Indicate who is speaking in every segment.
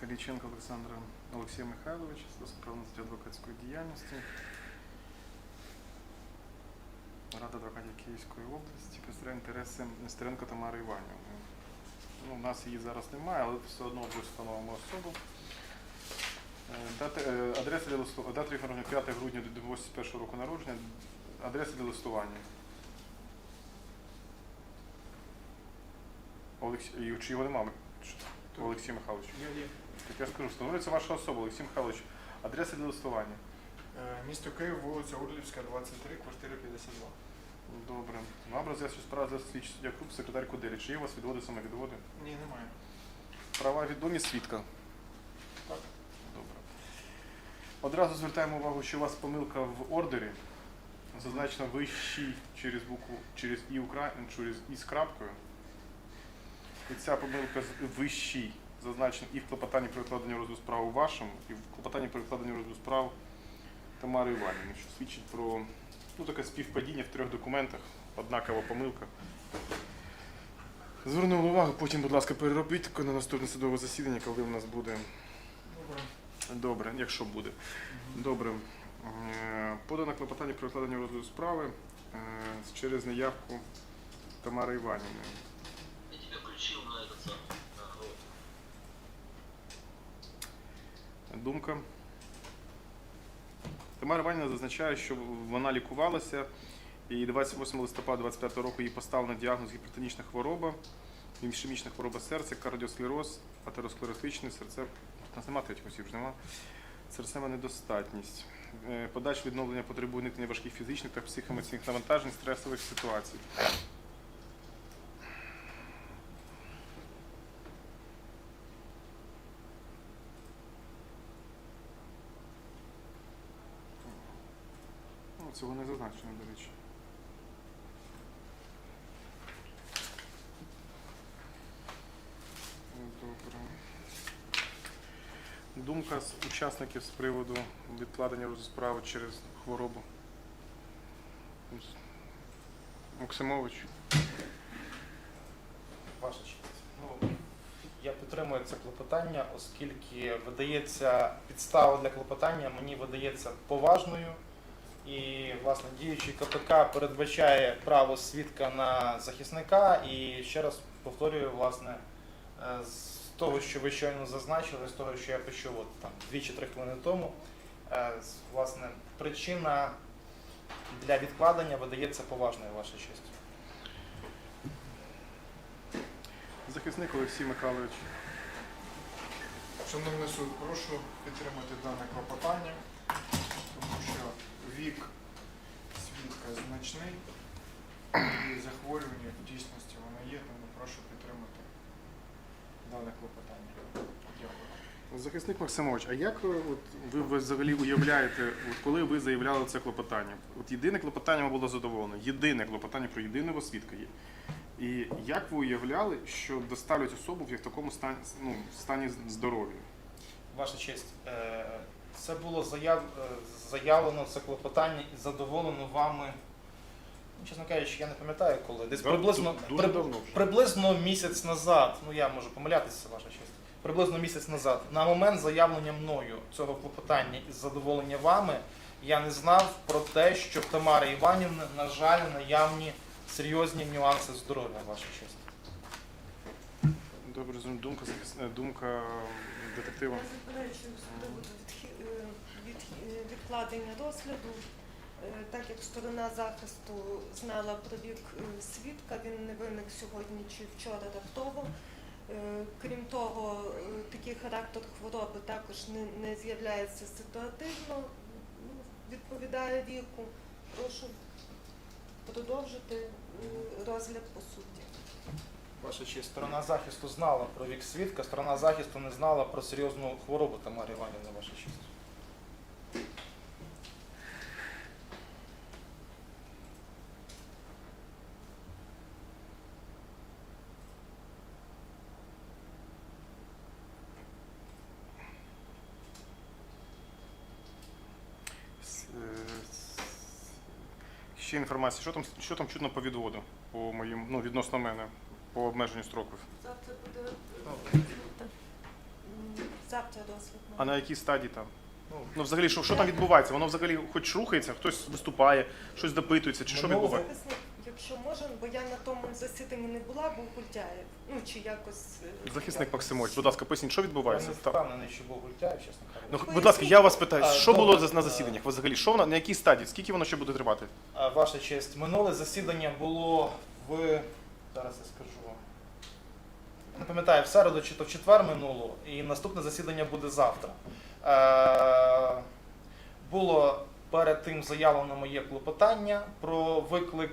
Speaker 1: Каліченко Олександра Олексія Михайловича з справності адвокатської діяльності. Рада адвокатів Київської області представляє інтереси Нестеренко Тамари Іванівни. Ну, у нас її зараз немає, але все одно вже встановимо особу. Е, Дата, е, адреса для листування, дата їх 5 грудня до 81 року народження, адреса для листування. Олексій, чи його немає? Олексій Михайлович.
Speaker 2: Я є.
Speaker 1: Так я скажу, встановлюється ваша особа, Олексій Михайлович. Адреса для листування.
Speaker 2: Е, Місто Київ, вулиця Орлівська, 23, квартира 52.
Speaker 1: Добре. Вам роз'яснює справа за слідчий суддя Круп, секретар Куделі. Чи є у вас відводи самовідводи?
Speaker 2: Ні, немає.
Speaker 1: Права відомі свідка.
Speaker 2: Так.
Speaker 1: Добре. Одразу звертаємо увагу, що у вас помилка в ордері. Зазначено вищий через букву через і укра... через і з крапкою. І ця помилка з вищий зазначена і в клопотанні про відкладення розгляду справ у вашому, і в клопотанні про відкладення розгляду справ Тамари Іванівни, що свідчить про ну, таке співпадіння в трьох документах, однакова помилка. Звернули увагу, потім, будь ласка, переробіть на наступне судове засідання, коли в нас буде.
Speaker 2: Добре.
Speaker 1: Якщо буде. Добре. Е, Подано клопотання про відкладення розгляду справи е, через неявку Тамари Іванівни.
Speaker 3: Я этот самый, на
Speaker 1: Думка. Тамара Іванівна зазначає, що вона лікувалася, і 28 листопада 25 року їй поставлено діагноз гіпертонічна хвороба, ішемічна хвороба серця, кардіосклероз, атеросклеротичний, серце. У нас немає третіх осіб, ж нема. Серцева недостатність. Е, Подальше відновлення потребує уникнення важких фізичних та психоемоційних навантажень, стресових ситуацій. Цього не зазначено, до речі. Добре. Думка з учасників з приводу відкладення розгляду справи через хворобу. Максимович.
Speaker 4: Ваша честь. Ну, я підтримую це клопотання, оскільки видається підстава для клопотання, мені видається поважною. І, власне, діючий КПК передбачає право свідка на захисника. І ще раз повторюю, власне, е, з того, що ви щойно зазначили, з того, що я почув от, там, дві чи три хвилини тому, е, власне, причина для відкладення видається поважною, ваша честь.
Speaker 1: Захисник Олексій Михайлович.
Speaker 2: Шановний суд, прошу підтримати дане клопотання, вік свідка значний і захворювання в дійсності воно є, тому прошу підтримати дане клопотання. Дякую.
Speaker 1: Захисник Максимович, а як е, от, ви, ви взагалі уявляєте, от, коли ви заявляли це клопотання? От єдине клопотання було задоволено, єдине клопотання про єдиного свідка є. І як ви уявляли, що доставлять особу в такому стані, ну, стані здоров'я?
Speaker 4: Ваша честь, е, це було заяв, е, заявлено це клопотання і задоволено вами. ну, Чесно кажучи, я не пам'ятаю коли. Десь
Speaker 1: Да,
Speaker 4: приблизно,
Speaker 1: ду- дуже
Speaker 4: при-
Speaker 1: давно вже.
Speaker 4: приблизно місяць назад, ну я можу помилятися, ваша честь. Приблизно місяць назад, на момент заявлення мною цього клопотання із задоволення вами, я не знав про те, що в Тамари Іванівни, на жаль, наявні серйозні нюанси здоров'я, ваша честь.
Speaker 1: Добре, розумію. думка, захис- е, думка детектива.
Speaker 5: Я заперечую відкладення розгляду. Е, Так як сторона захисту знала про вік е, свідка, він не виник сьогодні чи вчора раптово. Е, Крім того, е, такий характер хвороби також не, не з'являється ситуативно, ну, відповідає віку. Прошу продовжити е, розгляд по суті.
Speaker 4: Ваша честь, сторона захисту знала про вік свідка, сторона захисту не знала про серйозну хворобу Тамари Іванівни, ваша честь.
Speaker 1: С- е, с- Ще інформація. Що там, що там чутно по відводу по моїм, ну, відносно мене, по обмеженню строків?
Speaker 5: Завтра буде
Speaker 4: Добре.
Speaker 5: М, завтра.
Speaker 1: А на якій стадії там?
Speaker 4: Ну,
Speaker 1: Ну, взагалі, що, що там відбувається? Воно взагалі хоч рухається, хтось виступає, щось допитується, чи що відбувається?
Speaker 5: Якщо можна, бо я на тому засіданні не була, був Гультяєв. Ну чи якось е,
Speaker 1: Захисник Максимович, будь ласка, поясніть, що
Speaker 4: Я
Speaker 1: відбувається?
Speaker 4: не впевнений, що був Гультяєв, чесно
Speaker 1: Ну,
Speaker 4: кажучи.
Speaker 1: будь ласка, я вас питаю,
Speaker 4: А,
Speaker 1: що було
Speaker 4: добре.
Speaker 1: за- на засіданнях? Взагалі, що воно, на якій стадії? Скільки воно ще буде тривати?
Speaker 4: А, Ваша честь, минуле засідання було в. Зараз я скажу. Не пам'ятаю, в середу чи то в четвер минуло, і наступне засідання буде завтра. Е, було перед тим заявлено моє клопотання про виклик,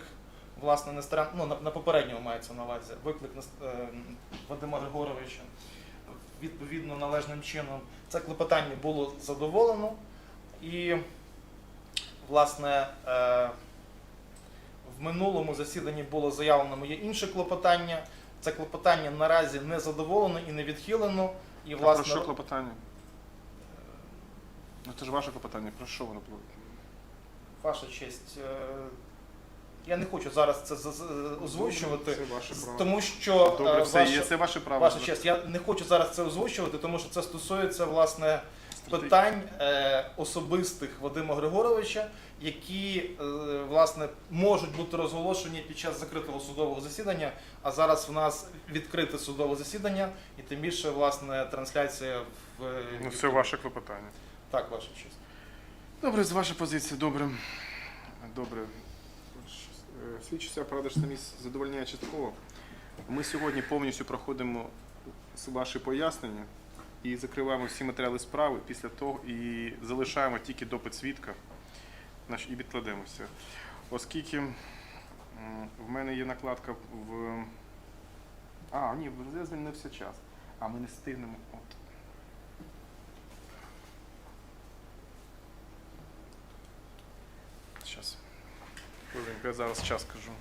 Speaker 4: власне, Нестерен, ну, на, на попередньому мається на увазі, виклик е, Вадима Григоровича відповідно належним чином. Це клопотання було задоволено і, власне, е, в минулому засіданні було заявлено моє інше клопотання. Це клопотання наразі не задоволено і не відхилено. І,
Speaker 1: А
Speaker 4: власне,
Speaker 1: про що клопотання? Ну це ж ваше клопотання, про що воно було?
Speaker 4: ваша честь, е, я не хочу зараз це озвучувати, тому що е,
Speaker 1: Добре, все,
Speaker 4: ваша,
Speaker 1: є, це ваше право.
Speaker 4: ваша честь, я не хочу зараз це озвучувати, тому що це стосується власне питань е, особистих Вадима Григоровича, які е, власне можуть бути розголошені під час закритого судового засідання. А зараз в нас відкрите судове засідання, і тим більше власне трансляція в е,
Speaker 1: Ну це ваше клопотання.
Speaker 4: так, ваша честь.
Speaker 1: Добре, з вашої позиції, добре. Добре. Е, Слідчий апарат самі задовольняє частково. Ми сьогодні повністю проходимо ваші пояснення і закриваємо всі матеріали справи після того і залишаємо тільки допит свідка і відкладемося. Оскільки в мене є накладка в. А, ні, я звільнився час. А ми не встигнемо. Я зараз час кажу.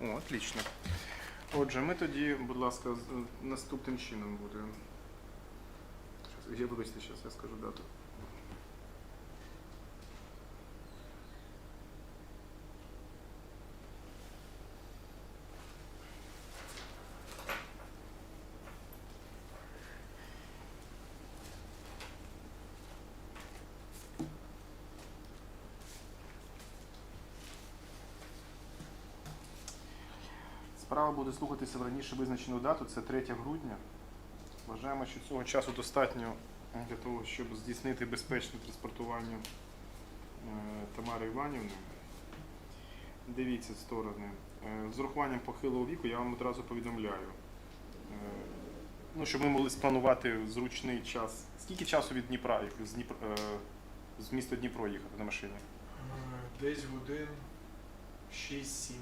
Speaker 1: О, отлично. Отже, ми тоді, будь ласка, наступним чином буде. Щас, Я вибачте, зараз я скажу дату. Справа буде слухатися в раніше визначену дату, це 3 грудня. Вважаємо, що цього часу достатньо для того, щоб здійснити безпечне транспортування е, Тамари Іванівни. Дивіться сторони. Е, З урахуванням похилого віку я вам одразу повідомляю. Е, Ну, щоб ми могли спланувати зручний час. Скільки часу від Дніпра, з, Дніпр... е, з міста Дніпро їхати на машині?
Speaker 2: Десь годин 6-7.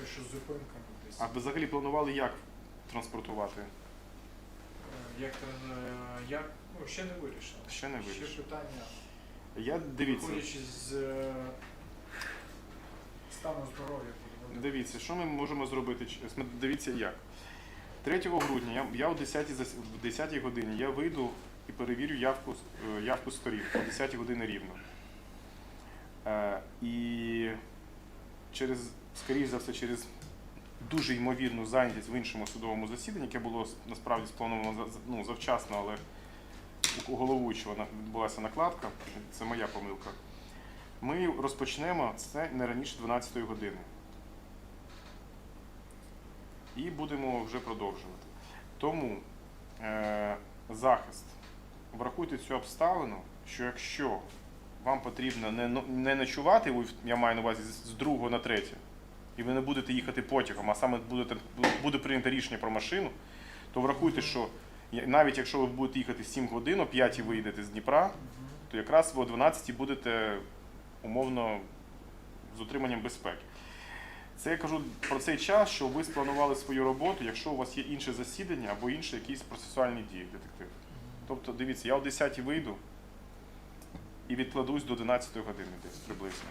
Speaker 2: Ну, що з зупинками десь.
Speaker 1: А ви взагалі планували як транспортувати?
Speaker 2: Е, Як, е, як? Ну, ще не вирішено.
Speaker 1: Ще не
Speaker 2: Ще питання,
Speaker 1: Я дивіться.
Speaker 2: виходячи з е, стану здоров'я.
Speaker 1: Дивіться, що ми можемо зробити? Ч- см- Дивіться як. 3 грудня я, я о 10, зас- в 10 годині я вийду і перевірю явку, с- е, явку сторін о 10 години рівно. Е, і через, скоріш за все, через дуже ймовірну зайнятість в іншому судовому засіданні, яке було насправді сплановано ну, завчасно, але у головуючого відбулася накладка, це моя помилка. Ми розпочнемо це не раніше 12 години і будемо вже продовжувати. Тому е, захист, врахуйте цю обставину, що якщо вам потрібно не, не ночувати, я маю на увазі з з другого на третє, і ви не будете їхати потягом, а саме будете, буде прийнято рішення про машину, то врахуйте, що навіть якщо ви будете їхати 7 годин, о 5 виїдете з Дніпра, то якраз ви о 12 будете умовно з утриманням безпеки. Це я кажу про цей час, що ви спланували свою роботу, якщо у вас є інше засідання або інші якісь процесуальні дії, детектив. Тобто, дивіться, я о 10 вийду і відкладусь до 11 години десь приблизно.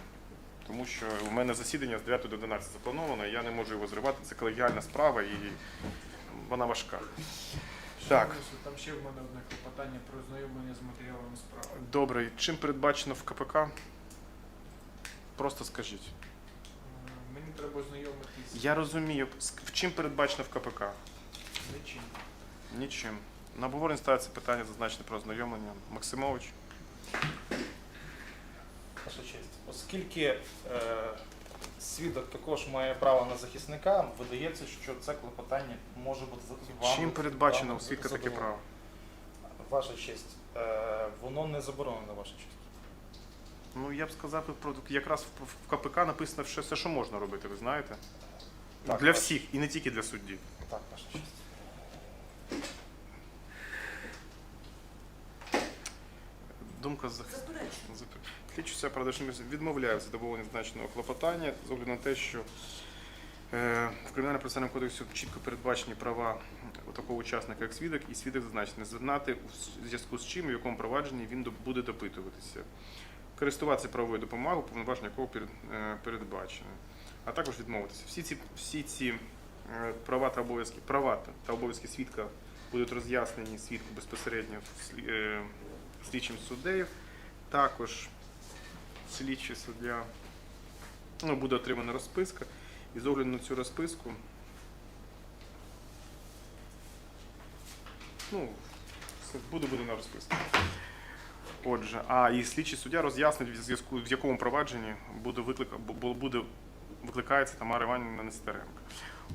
Speaker 1: Тому що у мене засідання з 9 до 11 заплановано, і я не можу його зривати. Це колегіальна справа і вона важка. Так.
Speaker 2: Там ще в мене одне клопотання про ознайомлення з матеріалами справи.
Speaker 1: Добре, чим передбачено в КПК? Просто скажіть.
Speaker 2: Е, Мені треба ознайомитись
Speaker 1: Я розумію, в чим передбачено в КПК?
Speaker 2: нічим.
Speaker 1: Нічим. На обговоренні ставиться питання зазначене про ознайомлення. Максимович.
Speaker 4: Ваша честь, оскільки е, свідок також має право на захисника, видається, що це клопотання може бути вам.
Speaker 1: Чим передбачено у свідка таке право?
Speaker 4: Ваша честь, е, воно не заборонено, ваша честь.
Speaker 1: Ну я б сказав, якраз в в КПК написано все, все, що можна робити, ви знаєте?
Speaker 4: Так,
Speaker 1: для всіх і не тільки для судді.
Speaker 4: Так, ваша честь.
Speaker 1: Думка за
Speaker 5: Заперечую.
Speaker 1: Слідчуся продажним відмовляє в задоволенні зазначеного клопотання з огляду на те, що е, в кримінально процесуальному кодексі чітко передбачені права такого учасника, як свідок, і свідок зазначений знати у зв'язку з чим, в якому провадженні він буде допитуватися, користуватися правовою допомогою, повноваження якого е, передбачено, а також відмовитися. Всі ці, всі ці е, права та обов'язки, права та- обов'язки свідка будуть роз'яснені свідку безпосередньо е, слідчим суддею. Також слідчий суддя ну, буде отримана розписка. І з огляду на цю розписку. Ну, буде буде на розписку. Отже, а і слідчий суддя роз'яснить, в зв'язку в якому провадженні буде виклика, бу- буде викликається Тамара Іванівна Нестеренко.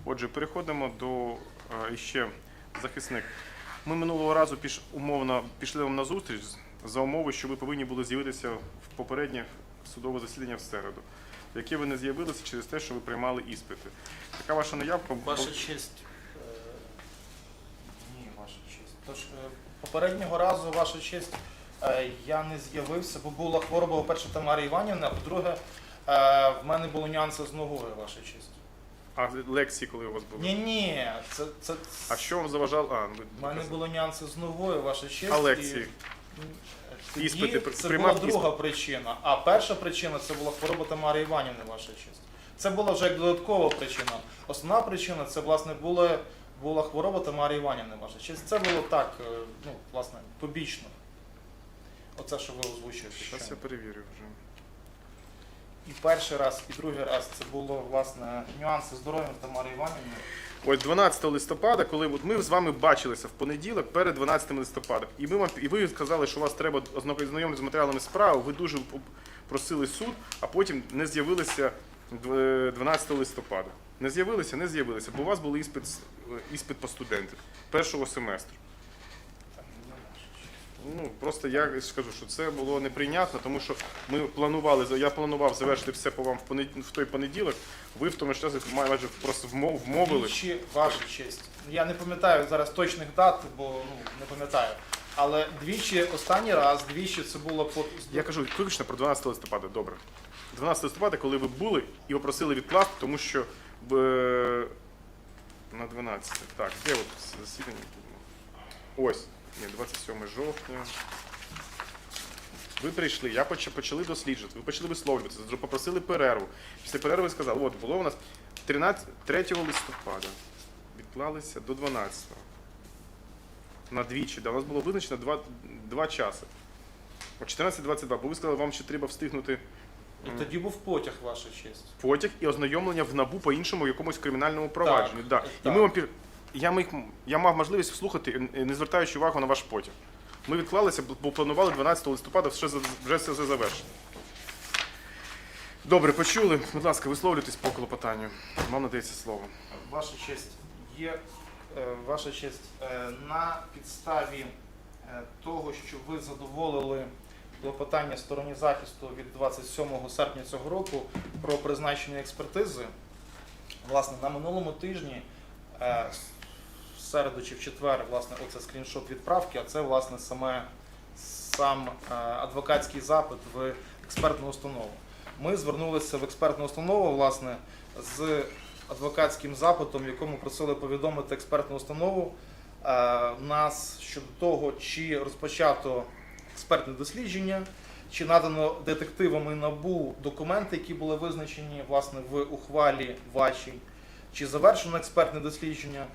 Speaker 1: Отже, переходимо до е, іще захисник. Ми минулого разу піш, умовно пішли вам на зустріч за умови, що ви повинні були з'явитися в попереднє судове засідання в середу, яке ви не з'явилися через те, що ви приймали іспити. Така ваша наявка
Speaker 4: Ваша честь. е, Ні, ваша честь. Тож е, попереднього разу, ваша честь, е, я не з'явився, бо була хвороба, по-перше, Тамара Іванівна, а по-друге, е, в мене були нюанси з ногою, ваша честь.
Speaker 1: А лекції, коли у вас були?
Speaker 4: Ні, ні, це, це
Speaker 1: А що вам заважало? А, ви
Speaker 4: в мене були нюанси з ногою, ваша честь.
Speaker 1: А лекції?
Speaker 4: Тоді
Speaker 1: Іспити при-
Speaker 4: це
Speaker 1: приймав
Speaker 4: була друга причина. А перша причина це була хвороба Тамари Іванівни, ваша честь. Це була вже як додаткова причина. Основна причина це власне була, була хвороба Тамари Іванівни, ваша честь. Це було так, е, ну, власне, побічно. Оце, що ви озвучуєте.
Speaker 1: Зараз
Speaker 4: щойно.
Speaker 1: я перевірю вже.
Speaker 4: І перший раз, і другий раз це було власне нюанси здоров'я Тамари Іванівни.
Speaker 1: Ось 12 листопада, коли от ми з вами бачилися в понеділок перед 12 листопада, і ми вам і ви сказали, що вас треба ознайомити з матеріалами справи. Ви дуже просили суд, а потім не з'явилися дв- 12 листопада. Не з'явилися, не з'явилися, бо у вас був іспит, іспит по студентах першого семестру. Ну просто я ж кажу, що це було неприйнятно, тому що ми планували я планував завершити все по вам в понед- в той понеділок. Ви в тому ж часі майже просто вмо- вмовили.
Speaker 4: Двічі, ваша честь. Я не пам'ятаю зараз точних дат, бо ну, не пам'ятаю. Але двічі, останній раз, двічі це було по
Speaker 1: Я кажу виключно про 12 листопада. Добре. 12 листопада, коли ви були і попросили відкласти, тому що в, на 12. Так, де от засідання? Ось, ні, 27 жовтня. Ви прийшли, я поч- почали досліджувати, ви почали висловлюватися, зро- попросили перерву. Після перерви сказали, от було у нас 13, 3 листопада. Відклалися до 12-го. На двічі. Да, у нас було визначено 2, 2 часи. О 14.22, бо ви сказали, вам ще треба встигнути
Speaker 4: І тоді був потяг, ваша честь.
Speaker 1: потяг і ознайомлення в НАБУ по іншому якомусь кримінальному провадженню. Да. І
Speaker 4: так.
Speaker 1: ми вам пір- я, міг, я мав можливість вслухати, е, не звертаючи увагу на ваш потяг. Ми відклалися, бо планували 12 листопада вже, вже все за- завершено. Добре, почули. Будь ласка, висловлюйтесь по клопотанню. Вам надається слово.
Speaker 4: Ваша честь, є е, ваша честь, е, на підставі е, того, що ви задоволили клопотання стороні захисту від 27 серпня цього року про призначення експертизи, власне, на минулому тижні, в середу чи в четвер, власне, оце скріншот відправки, а це власне саме сам е, адвокатський запит в експертну установу. Ми звернулися в експертну установу, власне, з адвокатським запитом, якому просили повідомити експертну установу е, нас щодо того, чи розпочато експертне дослідження, чи надано детективами НАБУ документи, які були визначені власне в ухвалі вашій, чи завершено експертне дослідження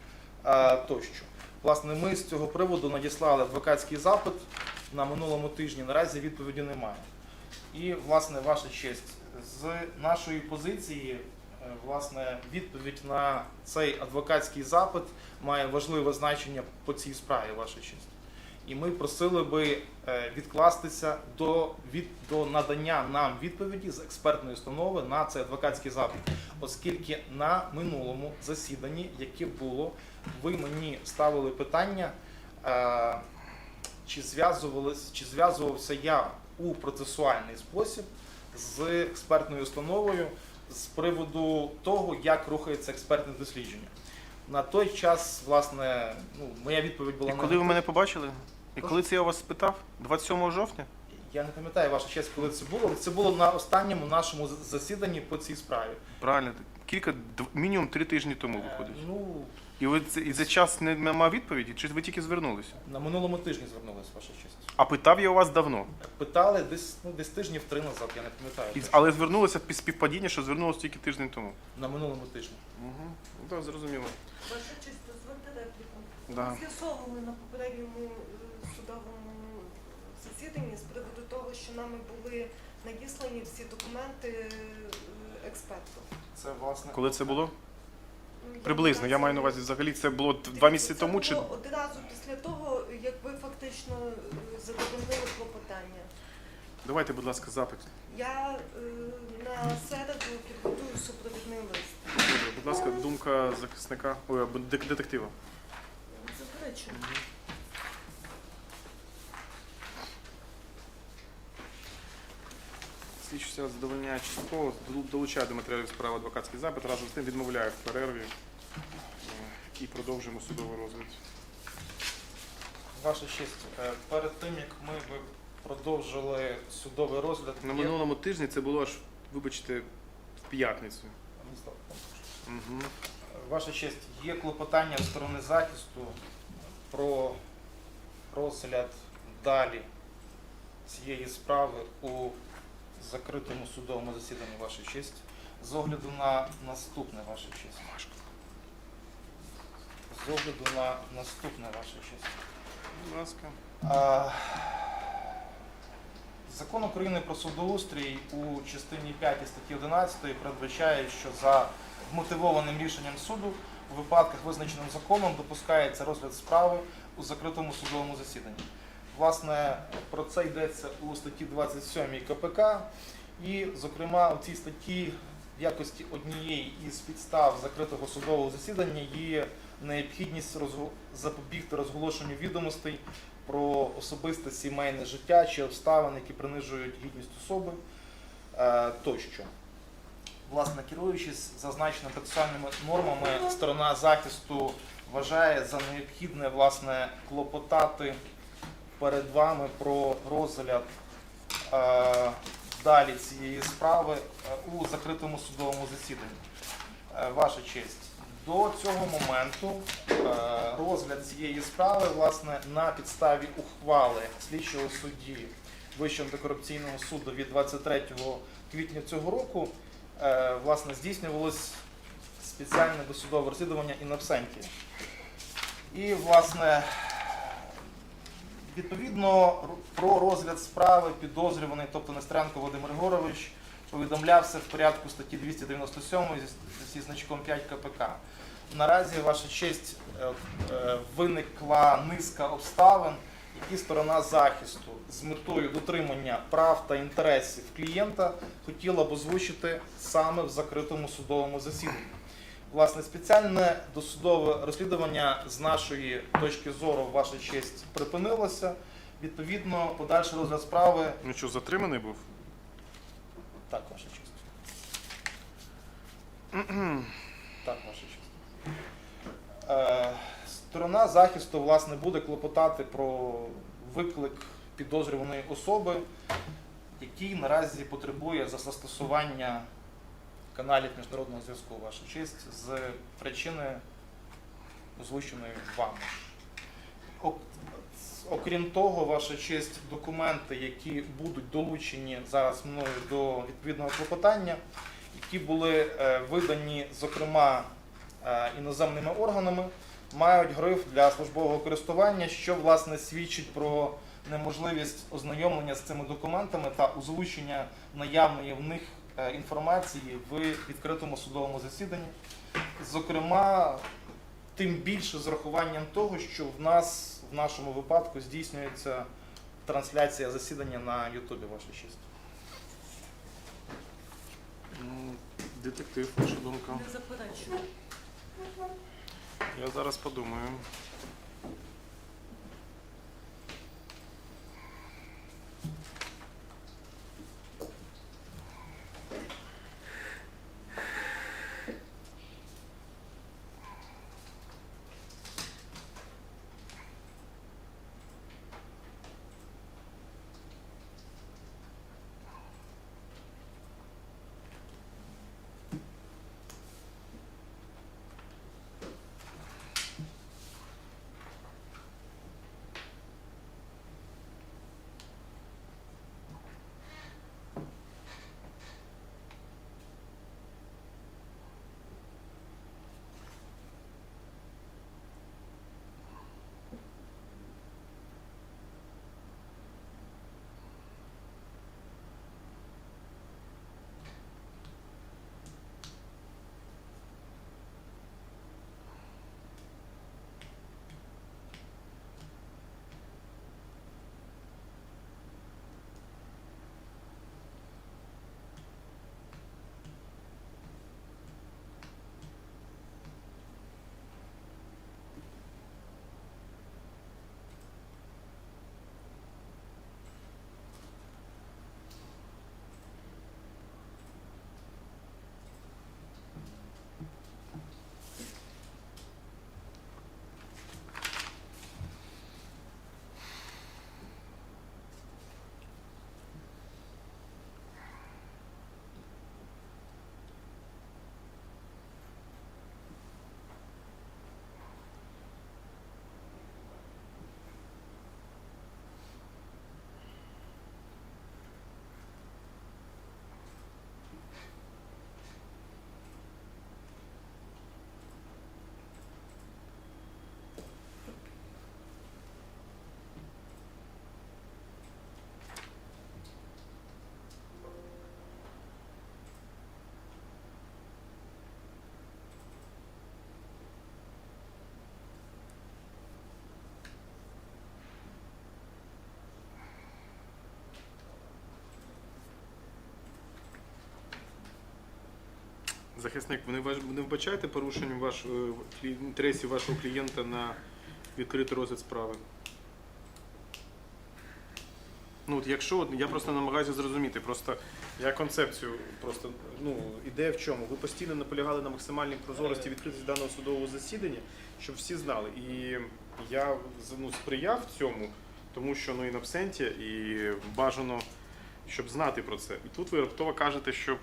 Speaker 4: тощо. Власне, ми з цього приводу надіслали адвокатський запит на минулому тижні. Наразі відповіді немає. І, власне, ваша честь, з нашої позиції, е, власне, відповідь на цей адвокатський запит має важливе значення по цій справі, ваша честь. І ми просили би е, відкластися до, від, до надання нам відповіді з експертної установи на цей адвокатський запит, оскільки на минулому засіданні, яке було, ви мені ставили питання, е, чи чи зв'язувався я у процесуальний спосіб з експертною установою з приводу того, як рухається експертне дослідження. На той час, власне, ну, моя відповідь була
Speaker 1: І коли ви мене побачили? І коли це я вас спитав? 27 жовтня?
Speaker 4: Я не пам'ятаю ваша честь, коли це було. Це було на останньому нашому засіданні по цій справі.
Speaker 1: Правильно, кілька дв- мінімум три тижні тому
Speaker 4: Е,
Speaker 1: виходить.
Speaker 4: Ну,
Speaker 1: І ви це і за час не мав відповіді, чи ви тільки звернулися?
Speaker 4: на минулому тижні звернулася ваша честь.
Speaker 1: А питав я у вас давно.
Speaker 4: Питали десь, ну, десь тижнів три назад, я не пам'ятаю.
Speaker 1: І, але звернулися під співпадіння, що звернулося тільки тиждень тому.
Speaker 4: На минулому тижні.
Speaker 1: Угу. Так, зрозуміло.
Speaker 5: Ваша честь, дозвольте репліку.
Speaker 1: Да.
Speaker 5: Ми з'ясовували на попередньому е, судовому засіданні з приводу того, що нами були надіслані всі документи е, експерту.
Speaker 4: Це власне.
Speaker 1: Коли це було?
Speaker 5: Ну,
Speaker 1: Приблизно. Я маю на увазі взагалі це було два місяці
Speaker 5: Це
Speaker 1: тому чи
Speaker 5: одразу після того, як ви фактично е, задовольнили клопотання.
Speaker 1: давайте, будь ласка, запит.
Speaker 5: Я е, на середу підготую супровідний лист.
Speaker 1: Добре, будь ласка, думка захисника ой, детектива.
Speaker 5: Заперечую.
Speaker 1: Слідчий себе задовольняє частково, дол- долучає до матеріалів справи адвокатський запит, разом з тим відмовляє в перерві е, і продовжуємо судовий розгляд.
Speaker 4: Ваша честь, е, перед тим як ми би продовжили судовий розгляд,
Speaker 1: На минулому тижні це було аж, вибачте, в п'ятницю. Угу.
Speaker 4: Ваша честь, є клопотання сторони захисту про розгляд далі цієї справи у закритому судовому засіданні, ваша честь, з огляду на наступне, ваша честь. З огляду на наступне, ваша честь.
Speaker 1: Будь ласка.
Speaker 4: А, Закон України про судоустрій у частині 5 статті 11 передбачає, що за вмотивованим рішенням суду у випадках, визначеним законом, допускається розгляд справи у закритому судовому засіданні. Власне, про це йдеться у статті 27 КПК, і, зокрема, у цій статті в якості однієї із підстав закритого судового засідання є необхідність розгу- запобігти розголошенню відомостей про особисте сімейне життя чи обставини, які принижують гідність особи е, тощо. Власне, керуючись зазначеними процесуальними нормами, сторона захисту вважає за необхідне власне клопотати перед вами про розгляд е, далі цієї справи е, у закритому судовому засіданні. Е, Ваша честь, до цього моменту е, розгляд цієї справи власне на підставі ухвали слідчого судді Вищого антикорупційного суду від 23 квітня цього року е, власне здійснювалось спеціальне досудове розслідування absentia. І власне Відповідно, про розгляд справи підозрюваний, тобто Нестеренко Володимир Григорович, повідомлявся в порядку статті 297 зі, зі значком 5 КПК. Наразі, ваша честь, е, е, виникла низка обставин, які сторона захисту з метою дотримання прав та інтересів клієнта хотіла б озвучити саме в закритому судовому засіданні. Власне, спеціальне досудове розслідування з нашої точки зору, ваша честь, припинилося. Відповідно, подальший розгляд справи
Speaker 1: Ну що, затриманий був?
Speaker 4: так, ваша честь. Так, ваша честь. Е, сторона захисту власне буде клопотати про виклик підозрюваної особи, який наразі потребує за застосування каналів міжнародного зв'язку, ваша честь, з причини озвученої вами. Окрім того, ваша честь, документи, які будуть долучені зараз мною до відповідного клопотання, які були е, видані, зокрема, е, іноземними органами, мають гриф для службового користування, що власне свідчить про неможливість ознайомлення з цими документами та озвучення наявної в них інформації в відкритому судовому засіданні. Зокрема, тим більше з урахуванням того, що в нас в нашому випадку здійснюється трансляція засідання на Ютубі, ваша честь.
Speaker 1: Ну, Детектив, ваша думка.
Speaker 5: Не заперечую.
Speaker 1: Я зараз подумаю. Захисник, ви не вбачаєте порушенням ваш, е, інтересів вашого клієнта на відкритий розгляд справи? Ну, от якщо я просто намагаюся зрозуміти, просто я концепцію, просто ну ідея в чому? Ви постійно наполягали на максимальній прозорості відкритості даного судового засідання, щоб всі знали. І я ну, сприяв цьому, тому що ну і на абсенті, і бажано, щоб знати про це. І тут ви раптово кажете, що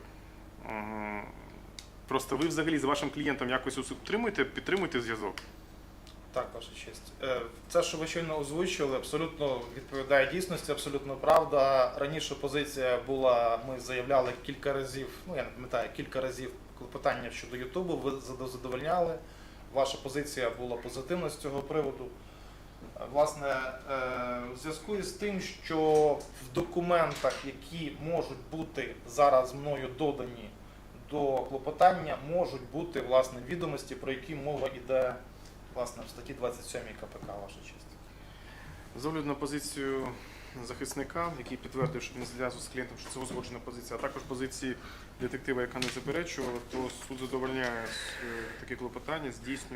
Speaker 1: просто ви взагалі з вашим клієнтом якось підтримуєте, підтримуєте зв'язок.
Speaker 4: Так, ваша честь. Е, Це, що ви щойно озвучили, абсолютно відповідає дійсності, абсолютно правда. Раніше позиція була, ми заявляли кілька разів, ну я не пам'ятаю, кілька разів клопотання щодо Ютубу, ви задовольняли. Ваша позиція була позитивна з цього приводу. Е, Власне, е, в зв'язку із тим, що в документах, які можуть бути зараз мною додані до клопотання, можуть бути власне відомості, про які мова йде власне в статті 27 КПК, ваша честь.
Speaker 1: З огляду на позицію захисника, який підтвердив, що він зв'язував з клієнтом, що це узгоджена позиція, а також позиції детектива, яка не заперечувала, то суд задовольняє такі таке клопотання, здійснює